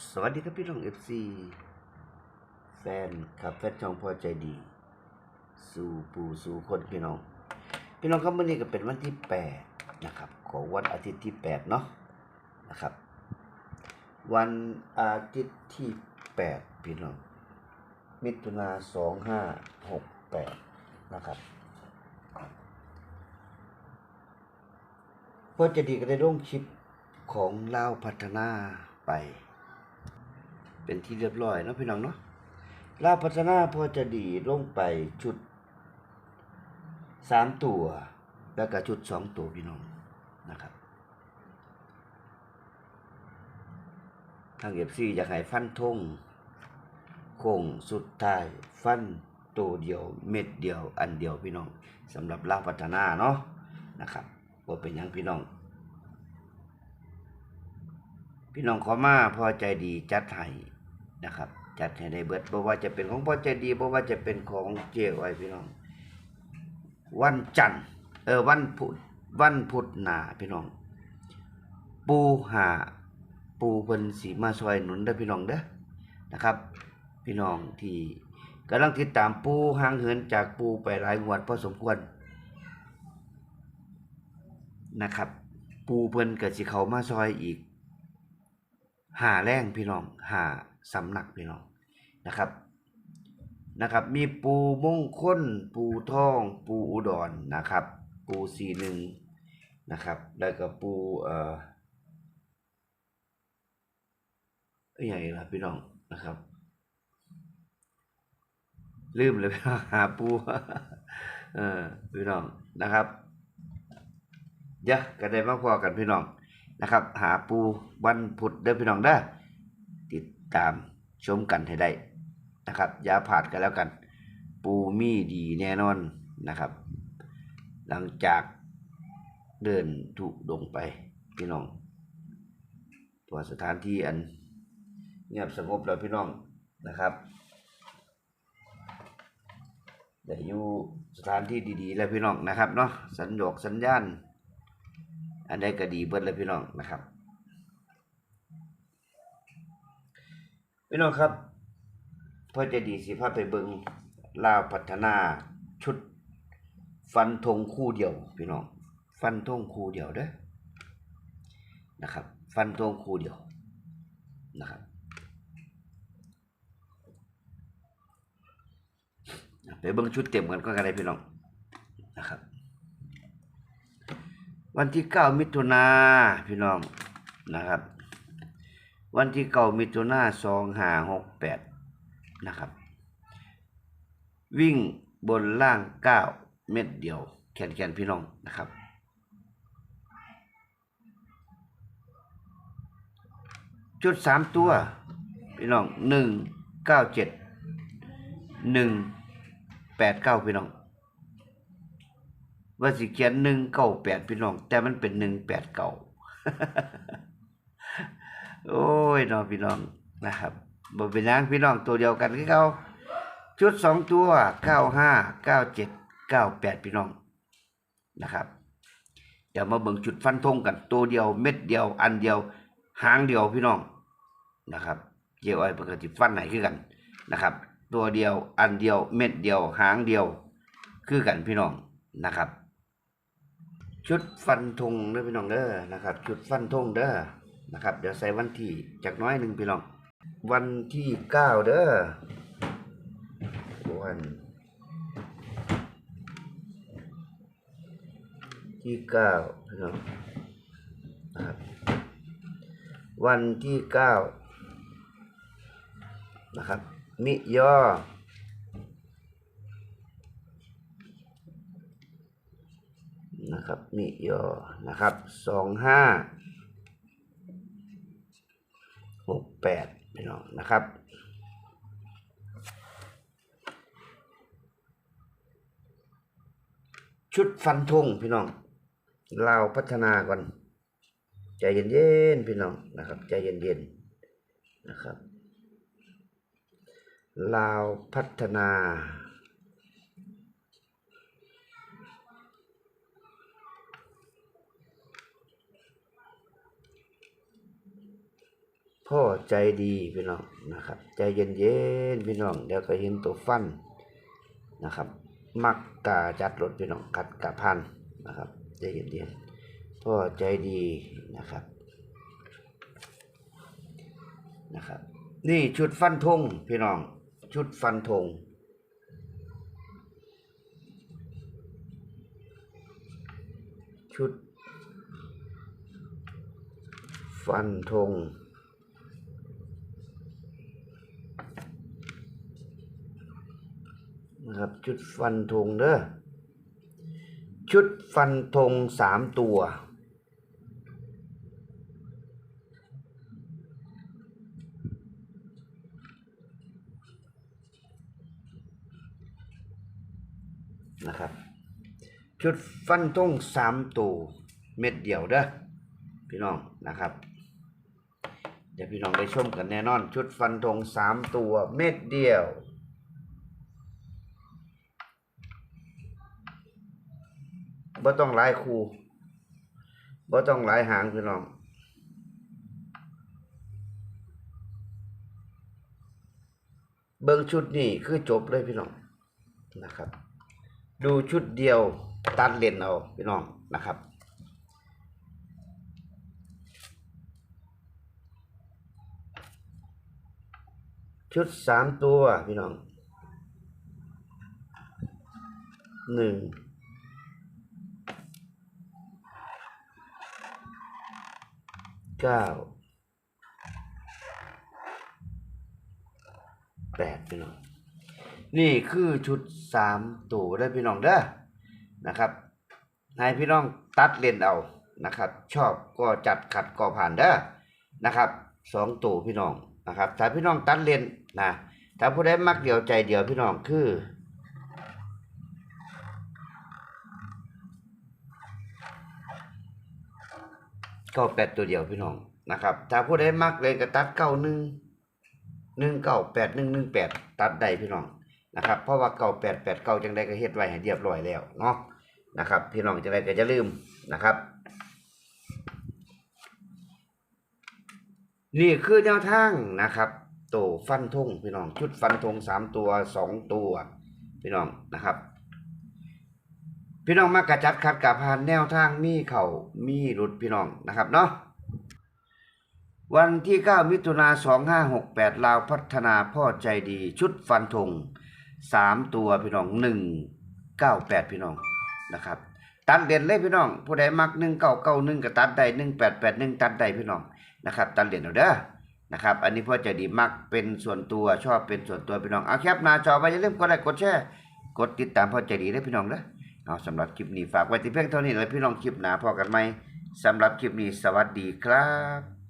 สวัสดีครับพี่น้องเอฟซีแฟนครับแฟนช่องพอใจดี สู่ปู่สู่คนพี่น้อง พี่น้องครับวันนี้ก็เป็นวันที่แปดนะครับ ของวันอาทิตย์ที่แปดเนาะนะครับ วันอาทิตย์ที่แปดพี่น้อง มิถุนาสองห้าหกแปดนะครับพอจะดีก็ได้ลงคลิปของเล่าพัฒนาไป เป็นที่เรียบร้อยเนาะพี่น้องเนาะลาพัฒนาพอจะดีลงไปชุดสามตัว แล้วก็ชุดสองตัวพี่น้องนะครับทางเอฟซีอยากให้ฟันธงโค้งสุดท้ายฟันตัวเดียวเม็ดเดียวอันเดียวพี่น้องสำหรับลาพัฒนาเนาะนะครับว่าเป็นยังพี่น้อง พี่น้องขอมาพอใจดีจัดให้ นะครับ จัดให้ได้เบิดบ่ว่าจะเป็นของพ่อใจดีบ่ว่าจะเป็นของเจ้ไว้พี่น้อง วันจันทร์เออวันพุธวันพุธหนาพี่น้อง ปูหาปูเพิ่นสีมาซอยหนุนเด้พี่น้องเด้อนะครับ พี่น้องที่กำลังติดตามปูห่างเหินจากปูไปหลายงวดพอสมควรนะครับ ปูเพิ่นก็สิเขามาซอยอีกหาแรงพี่น้องหา สำนักพี่น้องนะครับนะครับ มีปูมงคลปูทอง ปูอุดรนะครับ ปูสีหนึ่งนะครับ แล้วก็ปูเอ่อเอ้ยอย่ละพี่น้องนะครับ ลืมเลยพี่น้องหาปูเออพี่น้องนะครับยวก็ได้มาพอกันพี่น้องนะครับ หาปูวันพุธเด้อพี่น้องเด้อ ตามชมกันให้ได้นะครับอย่าผาดกันแล้วกัน ปูมีดีแน่นอนนะครับ หลังจากเดินถูกดงไปพี่น้องตัวสถานที่อันเงียบสงบแล้วพี่น้องนะครับได้อยู่สถานที่ดีๆ แล้วพี่น้องนะครับเนาะสัญญกสัญญาณ อันใดก็ดีเบิดเลยพี่น้องนะครับ พี่น้องครับพ่อจะดีสิภาพไปเบิงลาวพัฒนาชุด ฟันธงคู่เดียว พี่น้อง ฟันธงคู่เดียวเด้อนะครับ ฟันธงคู่เดียวนะครับไปเบิงชุดเต็มกันก็กันได้พี่น้องนะครับ วันที่เก้ามิถุนาพี่น้องนะครับ วันที่เก้ามิถุนาสองห้าหกแปดนะครับ วิ่งบนล่างเก้าเม็ดเดียว แขนแขนพี่น้องนะครับ จุดสามตัว พี่น้องหนึ่งเก้าเจ็ดหนึ่งแปดเก้าพี่น้องว่าสิเขียนหนึ่งเก้าแปดพี่น้อง แต่มันเป็นหนึ่งแปดเก้า โอ้ยน้องพี่น้องนะครับบ่เป็นหยังพี่น้องตัวเดียวกันคือเขาชุดสองตัวเก้าห้าเก้าเจ็ดเก้าแปดพี่น้องนะครับ เดี๋ยวมาเบิ่งจุดฟันธงกัน ตัวเดียวเม็ดเดียว อันเดียวหางเดียวพี่น้องนะครับเกี่ยวไอ้ปกติฟันไหนคือกันนะครับ ตัวเดียวอันเดียวเม็ดเดียวหางเดียว คือกันพี่น้องนะครับ ชุดฟันธงเด้อพี่น้องเด้อนะครับ ชุดฟันธงเด้อ นะครับ เดี๋ยวใส่วันที่จากน้อยหนึ่งพี่น้อง วันที่เก้าเด้อวันที่เก้าพี่น้องนะครับวันที่เก้านะครับ มิยอนะครับมิยอนะครับสองห้าหก แปดพี่น้องนะครับชุดฟันธงพี่น้องเราพัฒนาก่อน ใจเย็นๆพี่น้องนะครับ ใจเย็นๆนะครับเราพัฒนา พ่อใจดีพี่น้องนะครับ ใจเย็นเย็นพี่น้องเดี๋ยวก็เห็นตัวฟันนะครับ มักกาจัดรถพี่น้องกัดกะพันนะครับ ใจเย็นเย็นพ่อใจดีนะครับนะครับ นี่ชุดฟันธงพี่น้อง ชุดฟันธงชุด ฟันธงนะครับ ชุดฟันธงเด้อชุดฟันธงสามตัว นะครับ ชุดฟันธงสามตัวเม็ดเดียวเด้อพี่น้องนะครับเดี๋ยวพี่น้องได้ชมกันแน่นอน ชุดฟันธงสามตัวเม็ดเดียว บ่ต้องหลายคู่บ่ต้องหลายหางพี่น้องเบิ่งชุดนี้คือจบเลยพี่น้องนะครับ ดูชุดเดียวตัดเลนเอาพี่น้องนะครับชุดสามตัว พี่น้องหนึ่ง เก้าแปดพี่น้องนี่คือชุดสามตัวได้พี่น้องเด้อนะครับให้พี่น้องตัดเลนเอานะครับ ชอบก็จัดขัดก็ผ่านเด้อนะครับสองตัวพี่น้องนะครับถ้าพี่น้องตัดเลนนะถ้าผู้ใดมักเดียวใจเดียวพี่น้องคือ เก้าแปดตัวเดียวพี่น้องนะครับ ถ้าผู้ใดมักเลยก็ตัดเก้าหนึ่งหนึ่งเก้าแปดหนึ่งหนึ่งแปดตัดได้พี่น้องนะครับ เพราะว่าเก้าแปดแปดเก้าจังได้ก็เฮ็ดไว้ให้เรียบร้อยแล้วเนาะนะครับ พี่น้องจังได้ก็จะลืมนะครับ นี่คือแนวทางนะครับโตฟันธงพี่น้องชุดฟันธงสามตัวสองตัว พี่น้องนะครับ พี่น้องมากระจัดขัดกับพานแนวทางมีเข่ามีหลุดพี่น้องนะครับเนาะวันที่ 9 มิถุนา2568 ลาวพัฒนาพ่อใจดี ชุดฟันธง3 ตัวพี่น้อง 198 พี่น้องนะครับ ตัดเด่นเลยพี่น้อง ผู้ใดมัก 1991ก็ตัดได้ 1881 ตัดได้พี่น้องนะครับ ตัดเด่นเอาเด้อนะครับ อันนี้พ่อใจดีมักเป็นส่วนตัวชอบเป็นส่วนตัวพี่น้องเอาแคปหน้าจอไว้อย่าลืมกดไลค์กดแชร์กดติดตามพ่อใจดีด้วยพี่น้องเด้อ เอาสำหรับคลิปนี้ฝากไว้ที่เพียงเท่านี้เลยพี่น้องคลิปหนาพอกันไหมสำหรับคลิปนี้สวัสดีครับ